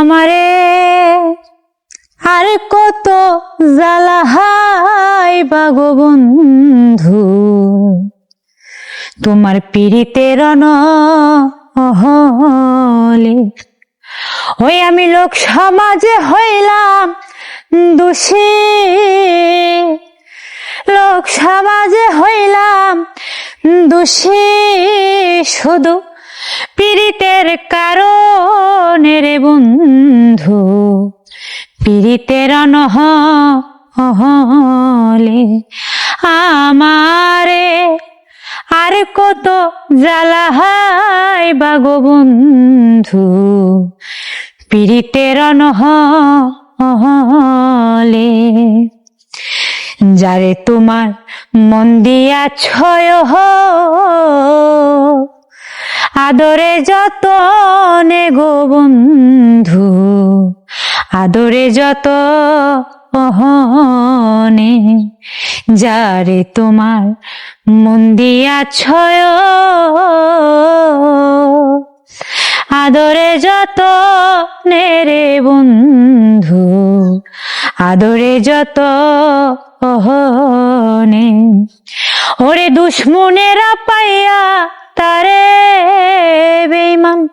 আমারে আর কত জ্বালাহাই বাগো বন্ধু। তোমার পীড়িতের হলে ওই আমি লোক সমাজে হইলাম দোষী। লোক সমাজে হইলাম দোষী শুধু পীড়িতের কারণে রে বন্ধু, পীড়িতের নহ হলে আমারে আর কত জ্বালা জ্বালাহাই বাগো বন্ধু? পীড়িতের নহ হলে যারে তোমার মন দিয়া ছয় আদরে যত নে গো বন্ধু, আদরে যত অহনে যারে তোমার মন দিয়া ছয়। আদরে যত নে নেরে বন্ধু, আদরে যত অহনে ওরে দুশ্মনেরা পাইয়া তারে বেইমান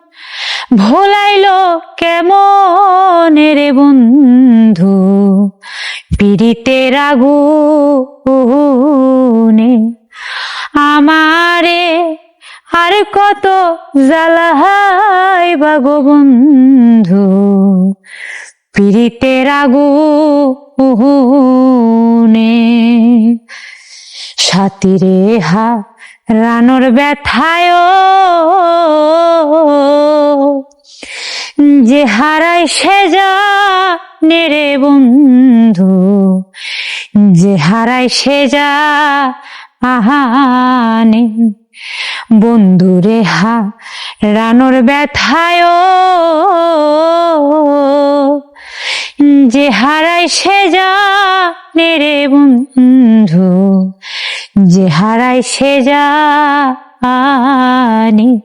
ভোলাইলো কেমন রে বন্ধু? পীড়িতের আগুনে আমারে আর কত জ্বালাহাই বাগো বন্ধু? পীড়িতের আগুনে সাতিরে হা রানোর ব্যথায় যে হারাই সে যা বন্ধু, যে হারাই সে যা আহানে বন্ধুরে হা, রানোর ব্যথায় যে হারাই সে যা নেরে বন্ধু যে হারাই সে যা আনি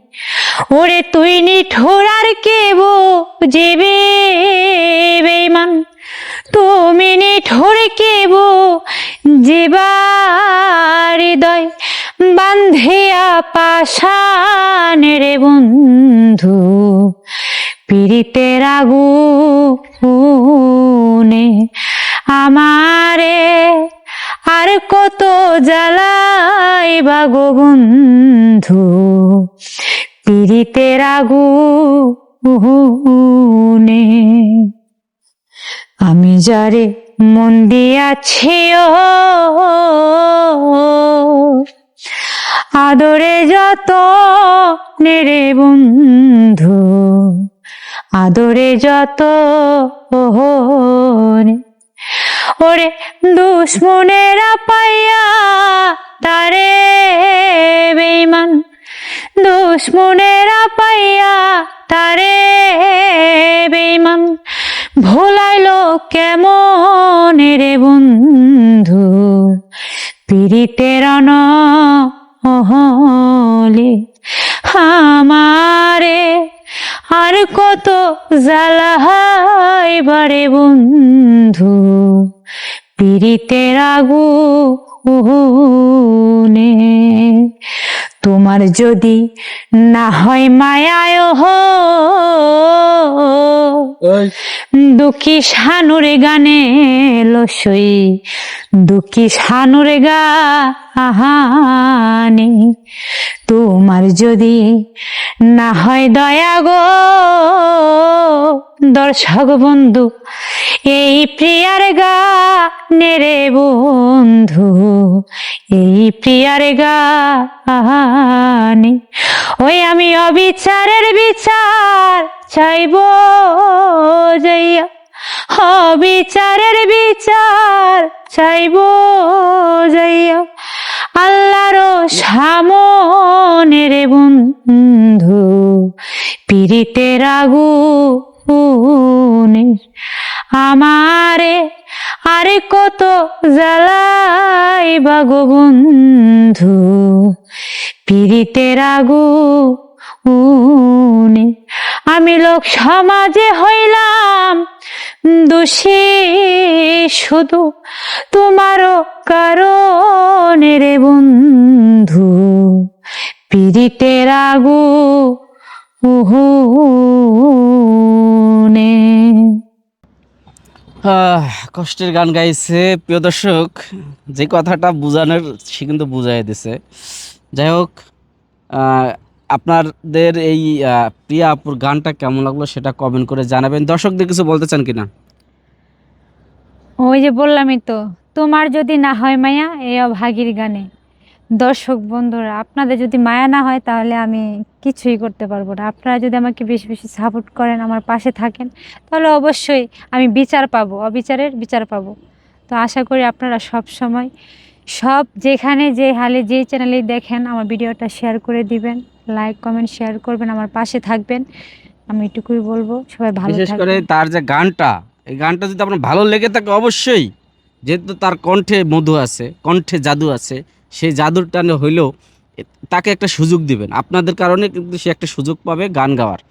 ওরে তুই নিঠোর আর কে বো যেবে বেমান তুমি নিঠোর কে বো যেবার হৃদয়? বান্ধিয়া পাশানে রে বন্ধু, পীড়িতের আগুনে আমারে কত জ্বালাই বাগো বন্ধু। পীড়িতের আগুনে আমি যারে মন দিয়াছি আদরে যত নেরে বন্ধু, আদরে যত ওহনে ওরে দুশ্মনেরা পাইয়া তারে বেইমান দুশ্মনেরা পাইয়া তারে বেইমান ভোলাইলো কেমন রে বন্ধু, পীড়িতের নহলে আমারে আর কত জ্বালাহাই বারে বন্ধু পীড়িতের আগুনে তোমার যদি না হয় মায়ায় হো দুঃখী শানুর গানে লসই দুঃখী শানুর গা আহানি, তোমার যদি না হয় দয়া গো, দর্শক বন্ধু, এই প্রিয়ার গা নেরে বন্ধু, এই প্রিয়ার গা আহানি ওই আমি অবিচারের বিচার চাইব যাইয়া অবিচারের বিচার চাইব সামনে রে বন্ধু, পীড়িতের আগুনে আমারে আরে কত জ্বালাই বাগো বন্ধু, পীড়িতের আগুনে আমি লোক সমাজে হইলাম দোষী শুধু তোমারও কারণে রে বন্ধু। পীড়িতের আগু উহুনে। আহ, কষ্টের গান গাইছে। প্রিয় দর্শক যে কথাটা বোঝানোর সে কিন্তু বুঝাই দিছে। যাই হোক আপনাদের এই প্রিয়া আপুর গানটা কেমন লাগল সেটা কমেন্ট করে জানাবেন। দর্শকদের কিছু বলতে চান কিনা? ওই যে বললামই তো, তোমার যদি না হয় মায়া, এই অভাগীর গানে। দর্শক বন্ধুরা, আপনাদের যদি মায়া না হয় তাহলে আমি কিছুই করতে পারব না। আপনারা যদি আমাকে বেশি বেশি সাপোর্ট করেন, আমার পাশে থাকেন, তাহলে অবশ্যই আমি বিচার পাবো, অবিচারের বিচার পাবো। তো আশা করি আপনারা সব সময়, সব যেখানে যে হালে যে চ্যানেলেই দেখেন, আমার ভিডিওটা শেয়ার করে দিবেন। লাইক কমেন্ট শেয়ার করবেন আমার পাশে থাকবেন। আমি এটুকুই বলব সবাই ভালো বিশেষ করে তার যে গানটা এই গানটা যদি আপনার ভালো লেগে থাকে অবশ্যই যেহেতু তার কণ্ঠে মধু আছে কণ্ঠে জাদু আছে সেই জাদুর টানে হইলেও তাকে একটা সুযোগ দিবেন। আপনাদের কারণে কিন্তু সে একটা সুযোগ পাবে গান গাওয়ার।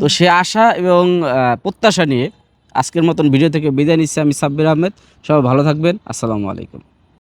তো সে আশা এবং প্রত্যাশা নিয়ে আজকের মতন ভিডিও থেকে বিদায় নিচ্ছি আমি সাব্বির আহমেদ। সবাই ভালো থাকবেন। আসসালামু আলাইকুম।